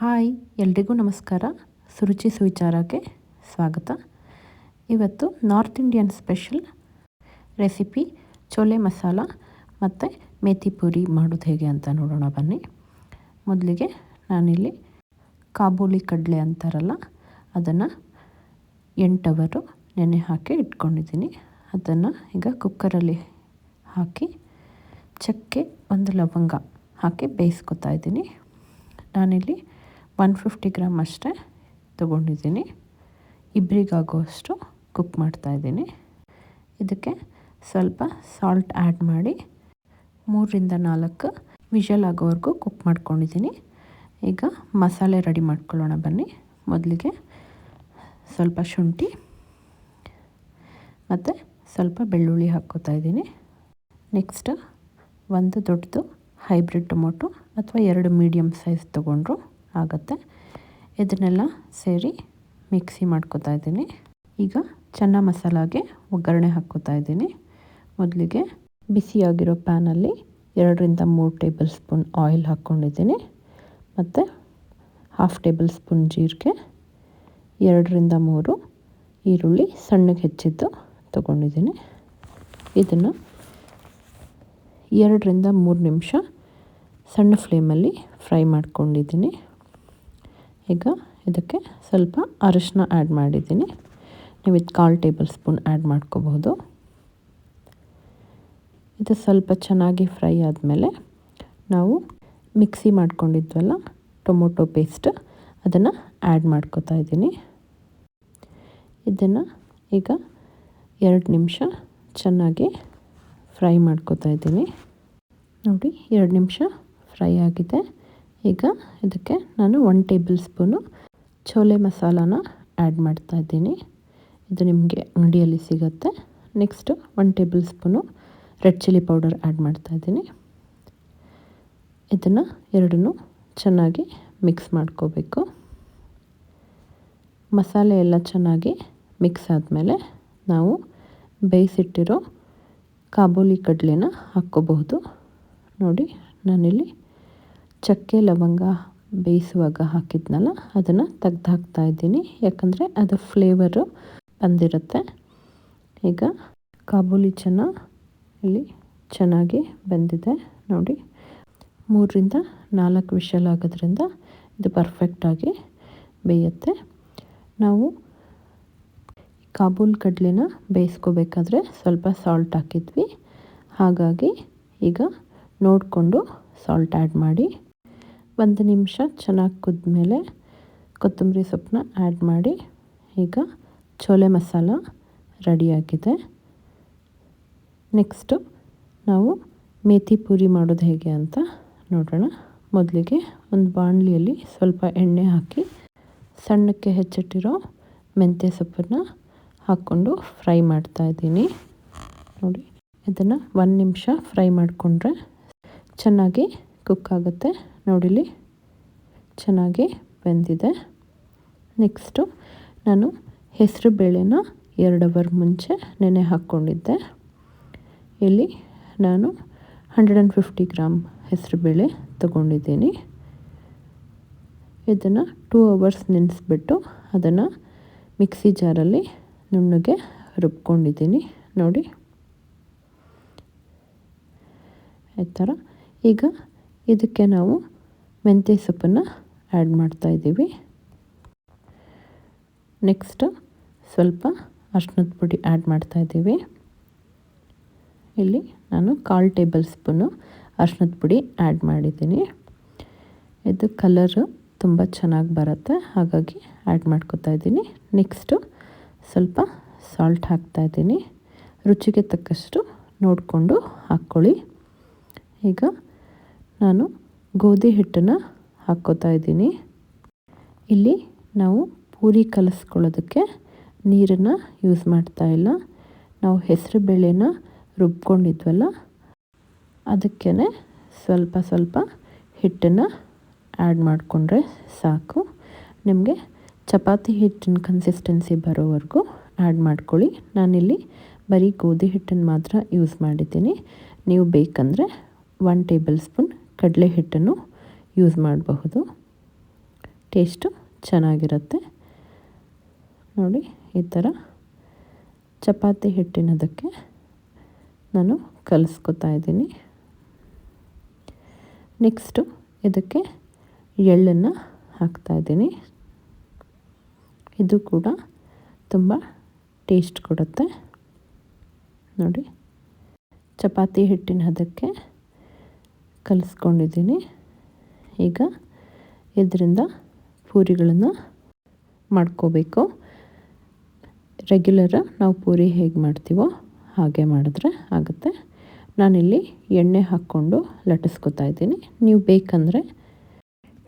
Hi, ಎಲ್ರಿಗೂ ನಮಸ್ಕಾರ. ಸುರುಚಿ ಸುವಿಚಾರಕ್ಕೆ ಸ್ವಾಗತ. ಇವತ್ತು north Indian special recipe chole masala ಮತ್ತು ಮೇಥಿ ಪೂರಿ ಮಾಡೋದು ಹೇಗೆ ಅಂತ ನೋಡೋಣ ಬನ್ನಿ. ಮೊದಲಿಗೆ ನಾನಿಲ್ಲಿ ಕಾಬೂಲಿ ಕಡಲೆ ಅಂತಾರಲ್ಲ, ಅದನ್ನು ಎಂಟವರು ನೆನೆ ಹಾಕಿ ಇಟ್ಕೊಂಡಿದ್ದೀನಿ. ಅದನ್ನು ಈಗ ಕುಕ್ಕರಲ್ಲಿ ಹಾಕಿ ಚಕ್ಕೆ ಒಂದು ಲವಂಗ ಹಾಕಿ ಬೇಯಿಸ್ಕೊತಾ ಇದ್ದೀನಿ. ನಾನಿಲ್ಲಿ ಒನ್ ಫಿಫ್ಟಿ ಗ್ರಾಮ್ ಅಷ್ಟೇ ತೊಗೊಂಡಿದ್ದೀನಿ. ಇಬ್ಬರಿಗಾಗುವಷ್ಟು ಕುಕ್ ಮಾಡ್ತಾಯಿದ್ದೀನಿ ಇದಕ್ಕೆ ಸ್ವಲ್ಪ ಸಾಲ್ಟ್ ಆ್ಯಡ್ ಮಾಡಿ ಮೂರರಿಂದ ನಾಲ್ಕು ವಿಷಲ್ ಆಗೋವರೆಗೂ ಕುಕ್ ಮಾಡ್ಕೊಂಡಿದ್ದೀನಿ. ಈಗ ಮಸಾಲೆ ರೆಡಿ ಮಾಡ್ಕೊಳ್ಳೋಣ ಬನ್ನಿ. ಮೊದಲಿಗೆ ಸ್ವಲ್ಪ ಶುಂಠಿ ಮತ್ತು ಸ್ವಲ್ಪ ಬೆಳ್ಳುಳ್ಳಿ ಹಾಕ್ಕೋತಾ ಇದ್ದೀನಿ. ನೆಕ್ಸ್ಟ್ ಒಂದು ದೊಡ್ಡದು ಹೈಬ್ರಿಡ್ ಟೊಮೊಟೊ ಅಥವಾ ಎರಡು ಮೀಡಿಯಮ್ ಸೈಜ್ ತೊಗೊಂಡ್ರು ಆಗುತ್ತೆ. ಇದನ್ನೆಲ್ಲ ಸೇರಿ ಮಿಕ್ಸಿ ಮಾಡ್ಕೋತಾ ಇದ್ದೀನಿ. ಈಗ ಚೆನ್ನ ಮಸಾಲಾಗೆ ಒಗ್ಗರಣೆ ಹಾಕ್ಕೋತಾ ಇದ್ದೀನಿ. ಮೊದಲಿಗೆ ಬಿಸಿಯಾಗಿರೋ ಪ್ಯಾನಲ್ಲಿ ಎರಡರಿಂದ ಮೂರು ಟೇಬಲ್ ಸ್ಪೂನ್ ಆಯಿಲ್ ಹಾಕ್ಕೊಂಡಿದ್ದೀನಿ. ಮತ್ತು ಹಾಫ್ ಟೇಬಲ್ ಸ್ಪೂನ್ ಜೀರಿಗೆ, ಎರಡರಿಂದ ಮೂರು ಈರುಳ್ಳಿ ಸಣ್ಣಗೆ ಹೆಚ್ಚಿದ್ದು ತೊಗೊಂಡಿದ್ದೀನಿ. ಇದನ್ನು ಎರಡರಿಂದ ಮೂರು ನಿಮಿಷ ಸಣ್ಣ ಫ್ಲೇಮಲ್ಲಿ ಫ್ರೈ ಮಾಡ್ಕೊಂಡಿದ್ದೀನಿ. ಈಗ ಇದಕ್ಕೆ ಸ್ವಲ್ಪ ಅರಿಶಿನ ಆ್ಯಡ್ ಮಾಡಿದ್ದೀನಿ. ನೀವು ಇದು ಕಾಲು ಟೇಬಲ್ ಸ್ಪೂನ್ ಆ್ಯಡ್ ಮಾಡ್ಕೋಬಹುದು. ಇದು ಸ್ವಲ್ಪ ಚೆನ್ನಾಗಿ ಫ್ರೈ ಆದಮೇಲೆ ನಾವು ಮಿಕ್ಸಿ ಮಾಡ್ಕೊಂಡಿದ್ವಲ್ಲ, ಟೊಮೊಟೊ ಪೇಸ್ಟ್ ಅದನ್ನು ಆ್ಯಡ್ ಮಾಡ್ಕೋತಾ ಇದ್ದೀನಿ. ಇದನ್ನು ಈಗ ಎರಡು ನಿಮಿಷ ಚೆನ್ನಾಗಿ ಫ್ರೈ ಮಾಡ್ಕೋತಾ ಇದ್ದೀನಿ. ನೋಡಿ, ಎರಡು ನಿಮಿಷ ಫ್ರೈ ಆಗಿದೆ. ಈಗ ಇದಕ್ಕೆ ನಾನು ಒನ್ ಟೇಬಲ್ ಸ್ಪೂನು ಚೋಲೆ ಮಸಾಲಾನ ಆ್ಯಡ್ ಮಾಡ್ತಾ ಇದ್ದೀನಿ. ಇದು ನಿಮಗೆ ಅಂಗಡಿಯಲ್ಲಿ ಸಿಗುತ್ತೆ. Next one tablespoon red chilli powder add ಮಾಡ್ತಾ ಇದ್ದೀನಿ. ಇದನ್ನು ಎರಡನ್ನು ಚೆನ್ನಾಗಿ ಮಿಕ್ಸ್ ಮಾಡ್ಕೋಬೇಕು. ಮಸಾಲೆ ಎಲ್ಲ ಚೆನ್ನಾಗಿ ಮಿಕ್ಸ್ ಆದಮೇಲೆ ನಾವು ಬೇಯಿಸಿಟ್ಟಿರೋ ಕಾಬೂಲಿ ಕಡಲೆನ ಹಾಕ್ಕೋಬಹುದು. ನೋಡಿ, ನಾನಿಲ್ಲಿ ಚಕ್ಕೆ ಲವಂಗ ಬೇಯಿಸುವಾಗ ಹಾಕಿದ್ನಲ್ಲ, ಅದನ್ನು ತೆಗ್ದು ಹಾಕ್ತಾ ಇದ್ದೀನಿ. ಯಾಕಂದರೆ ಅದು ಫ್ಲೇವರು ಬಂದಿರುತ್ತೆ. ಈಗ ಕಾಬೂಲಿ ಚೆನ್ನ ಇಲ್ಲಿ ಚೆನ್ನಾಗಿ ಬೆಂದಿದೆ ನೋಡಿ. ಮೂರರಿಂದ ನಾಲ್ಕು ವಿಷಲ್ ಆಗೋದ್ರಿಂದ ಇದು ಪರ್ಫೆಕ್ಟಾಗಿ ಬೇಯುತ್ತೆ. ನಾವು ಕಾಬೂಲ್ ಕಡಲೆನ ಬೇಯಿಸ್ಕೋಬೇಕಾದ್ರೆ ಸ್ವಲ್ಪ ಸಾಲ್ಟ್ ಹಾಕಿದ್ವಿ. ಹಾಗಾಗಿ ಈಗ ನೋಡಿಕೊಂಡು ಸಾಲ್ಟ್ ಆ್ಯಡ್ ಮಾಡಿ ಒಂದು ನಿಮಿಷ ಚೆನ್ನಾಗಿ ಕುದ್ಮೇಲೆ ಕೊತ್ತಂಬರಿ ಸೊಪ್ಪನ್ನ ಆ್ಯಡ್ ಮಾಡಿ. ಈಗ ಚೋಲೆ ಮಸಾಲ ರೆಡಿಯಾಗಿದೆ ನೆಕ್ಸ್ಟು ನಾವು ಮೇಥಿ ಪೂರಿ ಮಾಡೋದು ಹೇಗೆ ಅಂತ ನೋಡೋಣ. ಮೊದಲಿಗೆ ಒಂದು ಬಾಣಲಿಯಲ್ಲಿ ಸ್ವಲ್ಪ ಎಣ್ಣೆ ಹಾಕಿ ಸಣ್ಣಕ್ಕೆ ಹೆಚ್ಚಿಟ್ಟಿರೋ ಮೆಂತ್ಯ ಸೊಪ್ಪನ್ನು ಹಾಕ್ಕೊಂಡು ಫ್ರೈ ಮಾಡ್ತಾ ಇದ್ದೀನಿ. ನೋಡಿ, ಇದನ್ನು ಒಂದು ನಿಮಿಷ ಫ್ರೈ ಮಾಡಿಕೊಂಡ್ರೆ ಚೆನ್ನಾಗಿ ಕುಕ್ ಆಗುತ್ತೆ. ನೋಡಿಲಿ? ಚೆನ್ನಾಗಿ ಬೆಂದಿದೆ. ನೆಕ್ಸ್ಟು ನಾನು ಹೆಸರು ಬೇಳೆನ ಎರಡು ಅವರ್ ಮುಂಚೆ ನೆನೆ ಹಾಕ್ಕೊಂಡಿದ್ದೆ. ಇಲ್ಲಿ ನಾನು ಹಂಡ್ರೆಡ್ ಆ್ಯಂಡ್ ಫಿಫ್ಟಿ ಗ್ರಾಮ್ ಹೆಸರು ಬೇಳೆ ತಗೊಂಡಿದ್ದೀನಿ. ಇದನ್ನು ಟೂ ಅವರ್ಸ್ ನೆನೆಸ್ಬಿಟ್ಟು ಅದನ್ನು ಮಿಕ್ಸಿ ಜಾರಲ್ಲಿ ನುಣ್ಣಗೆ ರುಬ್ಕೊಂಡಿದ್ದೀನಿ. ನೋಡಿ. ಈ ಥರ ಈಗ ಇದಕ್ಕೆ ನಾವು ಮೆಂತ್ಯ ಸೊಪ್ಪನ್ನು ಆ್ಯಡ್ ಮಾಡ್ತಾಯಿದ್ದೀವಿ ನೆಕ್ಸ್ಟ್ ಸ್ವಲ್ಪ ಅರ್ಶಿನದ ಪುಡಿ ಆ್ಯಡ್ ಮಾಡ್ತಾಯಿದ್ದೀವಿ ಇಲ್ಲಿ ನಾನು ಕಾಲು ಟೇಬಲ್ ಸ್ಪೂನು ಅರ್ಶಿನದ ಪುಡಿ ಆ್ಯಡ್ ಮಾಡಿದ್ದೀನಿ. ಇದು ಕಲರು ತುಂಬ ಚೆನ್ನಾಗಿ ಬರುತ್ತೆ, ಹಾಗಾಗಿ ಆ್ಯಡ್ ಮಾಡ್ಕೊತಾ ಇದ್ದೀನಿ. ನೆಕ್ಸ್ಟು ಸ್ವಲ್ಪ ಸಾಲ್ಟ್ ಹಾಕ್ತಾ ಇದ್ದೀನಿ. ರುಚಿಗೆ ತಕ್ಕಷ್ಟು ನೋಡಿಕೊಂಡು ಹಾಕ್ಕೊಳ್ಳಿ. ಈಗ ನಾನು ಗೋಧಿ ಹಿಟ್ಟನ್ನು ಹಾಕ್ಕೋತಾ ಇದ್ದೀನಿ. ಇಲ್ಲಿ ನಾವು ಪೂರಿ ಕಲಸ್ಕೊಳ್ಳೋದಕ್ಕೆ ನೀರನ್ನು ಯೂಸ್ ಮಾಡ್ತಾ ಇಲ್ಲ. ನಾವು ಹೆಸರು ಬೇಳೆನ ರುಬ್ಕೊಂಡಿದ್ವಲ್ಲ ಅದಕ್ಕೇ ಸ್ವಲ್ಪ ಸ್ವಲ್ಪ ಹಿಟ್ಟನ್ನು ಆ್ಯಡ್ ಮಾಡಿಕೊಂಡ್ರೆ ಸಾಕು. ನಿಮಗೆ ಚಪಾತಿ ಹಿಟ್ಟಿನ ಕನ್ಸಿಸ್ಟೆನ್ಸಿ ಬರೋವರೆಗೂ ಆ್ಯಡ್ ಮಾಡ್ಕೊಳ್ಳಿ. ನಾನಿಲ್ಲಿ ಬರೀ ಗೋಧಿ ಹಿಟ್ಟನ್ನು ಮಾತ್ರ ಯೂಸ್ ಮಾಡಿದ್ದೀನಿ. ನೀವು ಬೇಕಂದರೆ ಒನ್ ಟೇಬಲ್ ಸ್ಪೂನ್ ಕಡಲೆ ಹಿಟ್ಟನ್ನು ಯೂಸ್ ಮಾಡಬಹುದು. ಟೇಸ್ಟು ಚೆನ್ನಾಗಿರುತ್ತೆ. ನೋಡಿ, ಈ ಥರ ಚಪಾತಿ ಹಿಟ್ಟಿನದಕ್ಕೆ ನಾನು ಕಲಿಸ್ಕೊತಾ ಇದ್ದೀನಿ. ನೆಕ್ಸ್ಟು ಇದಕ್ಕೆ ಎಳ್ಳನ್ನು ಹಾಕ್ತಾಯಿದ್ದೀನಿ ಇದು ಕೂಡ ತುಂಬ ಟೇಸ್ಟ್ ಕೊಡುತ್ತೆ. ನೋಡಿ, ಚಪಾತಿ ಹಿಟ್ಟಿನ ಹದಕ್ಕೆ ಕಲಿಸ್ಕೊಂಡಿದ್ದೀನಿ. ಈಗ ಇದರಿಂದ ಪೂರಿಗಳನ್ನು ಮಾಡ್ಕೋಬೇಕು. ರೆಗ್ಯುಲರ ನಾವು ಪೂರಿ ಹೇಗೆ ಮಾಡ್ತೀವೋ ಹಾಗೆ ಮಾಡಿದ್ರೆ ಆಗುತ್ತೆ. ನಾನಿಲ್ಲಿ ಎಣ್ಣೆ ಹಾಕ್ಕೊಂಡು ಲಟಿಸ್ಕೊತಾ ಇದ್ದೀನಿ. ನೀವು ಬೇಕಂದರೆ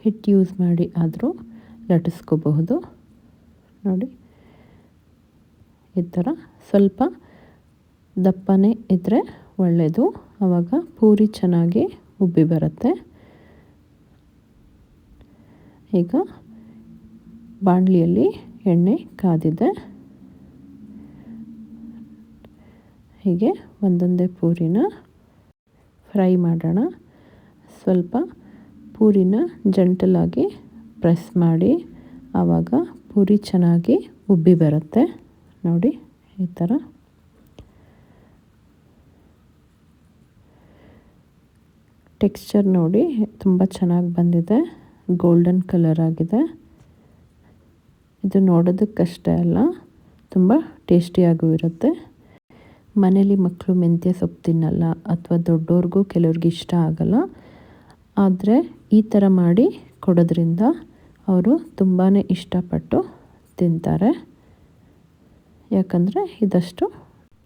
ಹಿಟ್ಟು ಯೂಸ್ ಮಾಡಿ ಆದರೂ ಲಟ್ಟಿಸ್ಕೋಬಹುದು. ನೋಡಿ. ಈ ಥರ ಸ್ವಲ್ಪ ದಪ್ಪನೇ ಇದ್ದರೆ ಒಳ್ಳೆಯದು ಆವಾಗ ಪೂರಿ ಚೆನ್ನಾಗಿ ಉಬ್ಬಿ ಬರುತ್ತೆ. ಈಗ ಬಾಣಲಿಯಲ್ಲಿ ಎಣ್ಣೆ ಕಾದಿದೆ. ಹೀಗೆ ಒಂದೊಂದೇ ಪೂರಿನ ಫ್ರೈ ಮಾಡೋಣ. ಸ್ವಲ್ಪ ಪೂರಿನ ಜಂಟಲಾಗಿ ಪ್ರೆಸ್ ಮಾಡಿ, ಆವಾಗ ಪೂರಿ ಚೆನ್ನಾಗಿ ಉಬ್ಬಿ ಬರುತ್ತೆ. ನೋಡಿ, ಈ ಥರ. ಟೆಕ್ಸ್ಚರ್ ನೋಡಿ ತುಂಬ ಚೆನ್ನಾಗಿ ಬಂದಿದೆ. ಗೋಲ್ಡನ್ ಕಲರ್ ಆಗಿದೆ. ಇದು ನೋಡೋದಕ್ಕಷ್ಟೇ ಅಲ್ಲ, ತುಂಬ ಟೇಸ್ಟಿಯಾಗೂ ಇರುತ್ತೆ. ಮನೇಲಿ ಮಕ್ಕಳು ಮೆಂತ್ಯ ಸೊಪ್ಪು ತಿನ್ನಲ್ಲ ಅಥವಾ ದೊಡ್ಡವ್ರಿಗೂ ಕೆಲವ್ರಿಗೆ ಇಷ್ಟ ಆಗಲ್ಲ. ಆದರೆ ಈ ಥರ ಮಾಡಿ ಕೊಡೋದ್ರಿಂದ ಅವರು ತುಂಬಾ ಇಷ್ಟಪಟ್ಟು ತಿಂತಾರೆ. ಯಾಕಂದರೆ ಇದಷ್ಟು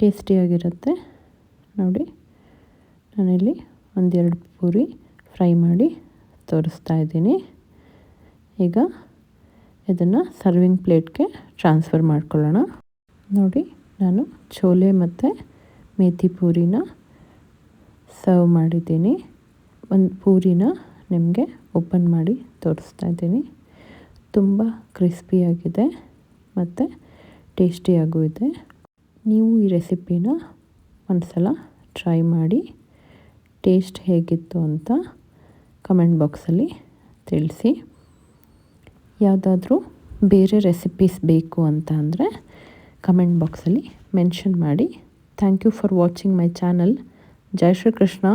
ಟೇಸ್ಟಿಯಾಗಿರುತ್ತೆ ನೋಡಿ, ನಾನಿಲ್ಲಿ ಒಂದೆರಡು ಪೂರಿ ಫ್ರೈ ಮಾಡಿ ತೋರಿಸ್ತಾ ಇದ್ದೀನಿ. ಈಗ ಇದನ್ನು ಸರ್ವಿಂಗ್ ಪ್ಲೇಟ್ಗೆ ಟ್ರಾನ್ಸ್ಫರ್ ಮಾಡ್ಕೊಳ್ಳೋಣ. ನೋಡಿ, ನಾನು ಚೋಲೆ ಮತ್ತು ಮೇಥಿ ಪೂರಿನ ಸರ್ವ್ ಮಾಡಿದ್ದೀನಿ. ಒಂದು ಪೂರಿನ ನಿಮಗೆ ಓಪನ್ ಮಾಡಿ ತೋರಿಸ್ತಾ ಇದ್ದೀನಿ. ತುಂಬ ಕ್ರಿಸ್ಪಿಯಾಗಿದೆ ಮತ್ತು ಟೇಸ್ಟಿಯಾಗೂ ಇದೆ. ನೀವು ಈ ರೆಸಿಪಿನ ಒಂದು ಸಲ ಟ್ರೈ ಮಾಡಿ ಟೇಸ್ಟ್ ಹೇಗಿತ್ತು ಅಂತ ಕಮೆಂಟ್ ಬಾಕ್ಸಲ್ಲಿ ತಿಳಿಸಿ. ಯಾವುದಾದ್ರೂ ಬೇರೆ ರೆಸಿಪೀಸ್ ಬೇಕು ಅಂತ ಅಂದರೆ ಕಮೆಂಟ್ ಬಾಕ್ಸಲ್ಲಿ ಮೆನ್ಷನ್ ಮಾಡಿ. Thank you for watching my channel. Jai Shri Krishna